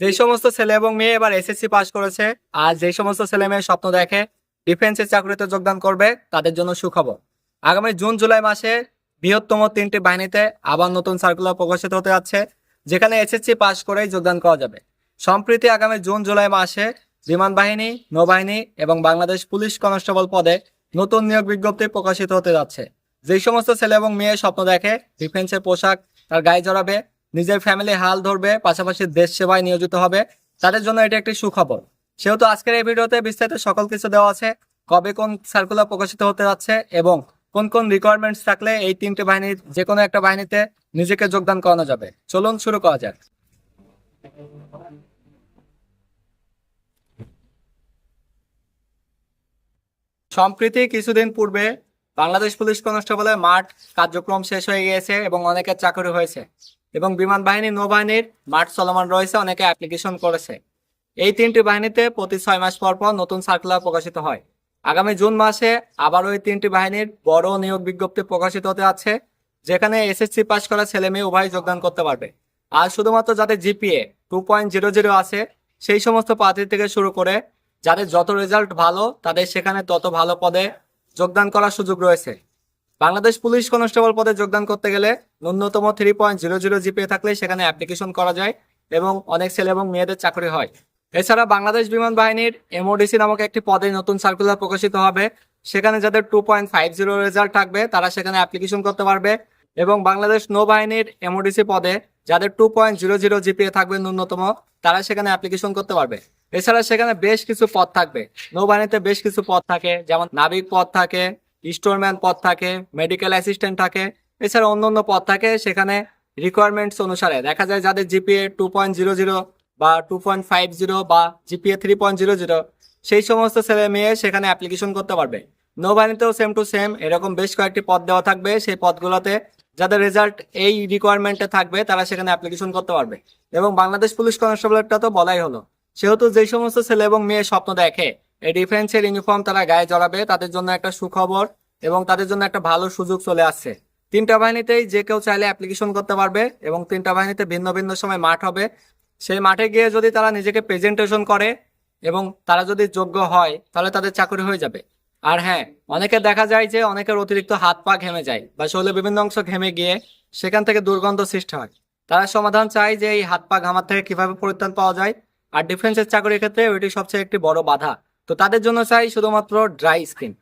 যেই সমস্ত ছেলে এবং মেয়ে এবার এসএসসি পাশ করেছে, আর যেই সমস্ত ছেলে মেয়ে স্বপ্ন দেখে ডিফেন্সের চাকরিতে যোগদান করবে, তাদের জন্য সুখবর। আগামী জুন, জুলাই মাসে বৃহত্তম তিনটি বাহিনীতে আবার নতুন সার্কুলার প্রকাশিত হতে যাচ্ছে, যেখানে এসএসসি পাশ করেই যোগদান করা যাবে। সম্প্রতি আগামী জুন, জুলাই মাসে বিমান বাহিনী, নৌবাহিনী এবং বাংলাদেশ পুলিশ কনস্টেবল পদে নতুন নিয়োগ বিজ্ঞপ্তি প্রকাশিত হতে যাচ্ছে। যে সমস্ত ছেলে এবং মেয়ে স্বপ্ন দেখে ডিফেন্সের পোশাক তার গায়ে জড়াবে নিজের ফ্যামিলি হাল ধরবে, পাশাপাশি দেশ সেবায় নিয়োজিত হবে। তাদের জন্য এটা একটি সুখবর। সেহেতু আজকের এই ভিডিওতে বিস্তারিত সকল কিছু দেওয়া আছে, কবে কোন সার্কুলার প্রকাশিত হতে যাচ্ছে এবং কোন কোন রিকোয়ারমেন্টস থাকলে এই তিনটে বাহিনীর যে কোনো একটা বাহিনীতে নিজেকে যোগদান করানো যাবে। চলুন শুরু করা যাক। সম্প্রতি কিছুদিন পূর্বে বাংলাদেশ পুলিশ কনস্টেবলের মাঠ কার্যক্রম শেষ হয়ে গিয়েছে এবং অনেকের চাকরি হয়েছে। এবং বিমান বাহিনী নৌবাহিনীর মাঠ চলমান রয়েছে, অনেকে অ্যাপ্লিকেশন করেছে। এই তিনটি বাহিনীতে প্রতি ছয় মাস পর পর নতুন সার্কুলার প্রকাশিত হয়। আগামী জুন মাসে আবারও এই তিনটি বাহিনীর বড় নিয়োগ বিজ্ঞপ্তি প্রকাশিত হতে আছে যেখানে এসএসসি পাস করা ছেলে মেয়ে উভয় যোগদান করতে পারবে। আর শুধুমাত্র যাদের GPA two point zero zero আছে, সেই সমস্ত প্রার্থী থেকে শুরু করে যাদের যত রেজাল্ট ভালো, তাদের সেখানে তত ভালো পদে যোগদান করার সুযোগ রয়েছে। বাংলাদেশ পুলিশ কনস্টেবল পদে যোগদান করতে গেলে ন্যূনতম three point zero zero GPA থাকলে সেখানে অ্যাপ্লিকেশন করা যায় এবং অনেক ছেলে এবং মেয়েদের চাকরি হয়। এছাড়া বাংলাদেশ বিমান বাহিনীর এমওডিসি নামক একটি পদে নতুন সার্কুলার প্রকাশিত হবে। সেখানে যাদের two point five zero result থাকবে, তারা সেখানে অ্যাপ্লিকেশন করতে পারবে এবং বাংলাদেশ নৌবাহিনীর এমওডিসি পদে যাদের two point zero zero GPA থাকবে ন্যূনতম, তারা সেখানে অ্যাপ্লিকেশন করতে পারবে। এছাড়া সেখানে বেশ কিছু পদ থাকবে। নৌবাহিনীতে বেশ কিছু পদ থাকে, যেমন নাবিক পদ থাকে স্টোরম্যান পদ থাকে মেডিকেল অ্যাসিস্ট্যান্ট থাকে, এছাড়া অন্য অন্য পদ থাকে সেখানে রিকোয়ারমেন্টস অনুসারে। দেখা যায় যাদের GPA two point zero zero বা টু পয়েন্ট ফাইভ জিরো বা GPA three point zero zero সেই সমস্ত ছেলে মেয়ে সেখানে অ্যাপ্লিকেশন করতে পারবে। নৌবাহিনীতেও সেম টু সেম এরকম বেশ কয়েকটি পদ দেওয়া থাকবে। সেই পদগুলোতে যাদের রেজাল্ট এই রিকোয়ারমেন্টে থাকবে, তারা সেখানে অ্যাপ্লিকেশন করতে পারবে। এবং বাংলাদেশ পুলিশ কনস্টেবলেরটা তো বলাই হলো। সেহেতু যেই সমস্ত ছেলে এবং মেয়ে স্বপ্ন দেখে এই ডিফেন্সের ইউনিফর্ম তারা গায়ে জড়াবে, তাদের জন্য একটা সুখবর এবং তাদের জন্য একটা ভালো সুযোগ চলে আসছে। তিনটা বাহিনীতেই যে কেউ চাইলে অ্যাপ্লিকেশন করতে পারবে এবং তিনটা বাহিনীতে ভিন্ন ভিন্ন সময় মাঠ হবে। সেই মাঠে গিয়ে যদি তারা নিজেকে প্রেজেন্টেশন করে এবং তারা যদি যোগ্য হয়, তাহলে তাদের চাকরি হয়ে যাবে। আর হ্যাঁ অনেকে দেখা যায় যে অনেকের অতিরিক্ত হাত পা ঘেমে যায় বা শরীরের বিভিন্ন অংশ ঘেমে গিয়ে সেখান থেকে দুর্গন্ধ সৃষ্টি হয়। তারা সমাধান চায় যে এই হাত পা ঘামার থেকে কীভাবে পরিত্রাণ পাওয়া যায়। আর ডিফেন্সের চাকরির ক্ষেত্রে ওইটি সবচেয়ে একটি বড় বাধা। তো তাদের জন্য চাই শুধুমাত্র ড্রাই স্কিন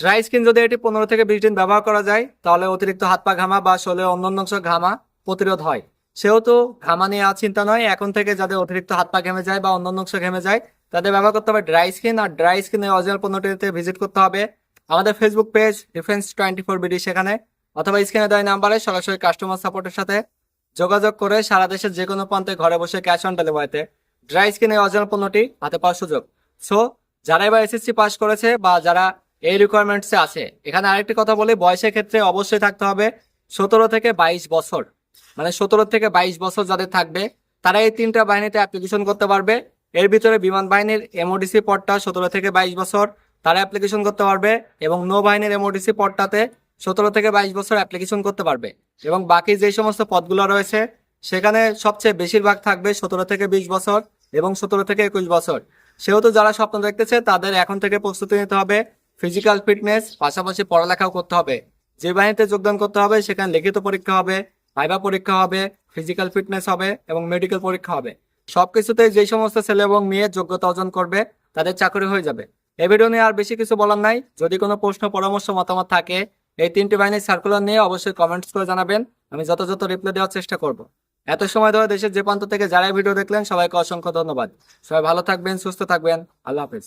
ড্রাই স্কিন যদি এটি পনেরো থেকে বিশ দিন ব্যবহার করা যায়, তাহলে অতিরিক্ত হাত পা ঘামা বা শরীরের অন্যান্য অংশ ঘামা প্রতিরোধ হয়। সেহেতু ঘামা নিয়ে আর চিন্তা নয়, এখন থেকে যাদের অতিরিক্ত হাত পা ঘেমে যায় বা অন্যান্য অংশ ঘেমে যায়, তাদের ব্যবহার করতে হবে ড্রাই স্কিন আর ড্রাই স্কিনের অরিজিনাল পণ্যটিতে ভিজিট করতে হবে আমাদের Facebook page defence twenty four BD সেখানে, অথবা স্ক্রিনে দেওয়া নাম্বারে সরাসরি কাস্টমার সাপোর্টের সাথে যোগাযোগ করে সারা দেশের যে কোনো প্রান্তে ঘরে বসে ক্যাশ অন ডেলিভারিতে ড্রাই স্কিনের অরিজিনাল পণ্যটি হাতে পাওয়ার সুযোগ। সো যারা এবার এসএসসি পাস করেছে বা যারা এই রিকোয়ারমেন্টসে আছে, এখানে আরেকটি কথা বলি, বয়সের ক্ষেত্রে অবশ্যই থাকতে হবে সতেরো থেকে বাইশ বছর। মানে সতেরো থেকে বাইশ বছর যাদের থাকবে তারা এই তিনটা বাহিনীতে অ্যাপ্লিকেশন করতে পারবে। এর ভিতরে বিমান বাহিনীর এমওডিসি পদটা সতেরো থেকে বাইশ বছর, তারা অ্যাপ্লিকেশন করতে পারবে এবং নৌবাহিনীর এমওডিসি পদটাতে সতেরো থেকে বাইশ বছর অ্যাপ্লিকেশন করতে পারবে। এবং বাকি যে সমস্ত পদগুলো রয়েছে, সেখানে সবচেয়ে বেশিরভাগ থাকবে সতেরো থেকে বিশ বছর এবং সতেরো থেকে একুশ বছর। সেহেতু যারা স্বপ্ন দেখতেছে, তাদের এখন থেকে প্রস্তুতি নিতে হবে ফিজিক্যাল ফিটনেস পাশাপাশি পড়ালেখাও করতে হবে। যে বাহিনীতে যোগদান করতে হবে, সেখানে লিখিত পরীক্ষা হবে ভাইবা পরীক্ষা হবে ফিজিক্যাল ফিটনেস হবে এবং মেডিকেল পরীক্ষা হবে। সবকিছুতে যে সমস্ত ছেলে এবং মেয়ে যোগ্যতা অর্জন করবে, তাদের চাকরি হয়ে যাবে। এ ভিডিও নিয়ে আর বেশি কিছু বলার নাই। যদি কোনো প্রশ্ন, পরামর্শ, মতামত থাকে, এই তিনটি বাহিনীর সার্কুলার নিয়ে অবশ্যই কমেন্টস করে জানাবেন। আমি যথাযথ রিপ্লাই দেওয়ার চেষ্টা করব। এত সময় ধরে দেশের যে প্রান্ত থেকে যারাই ভিডিও দেখলেন, সবাইকে অসংখ্য ধন্যবাদ। সবাই ভালো থাকবেন, সুস্থ থাকবেন। আল্লাহ হাফেজ।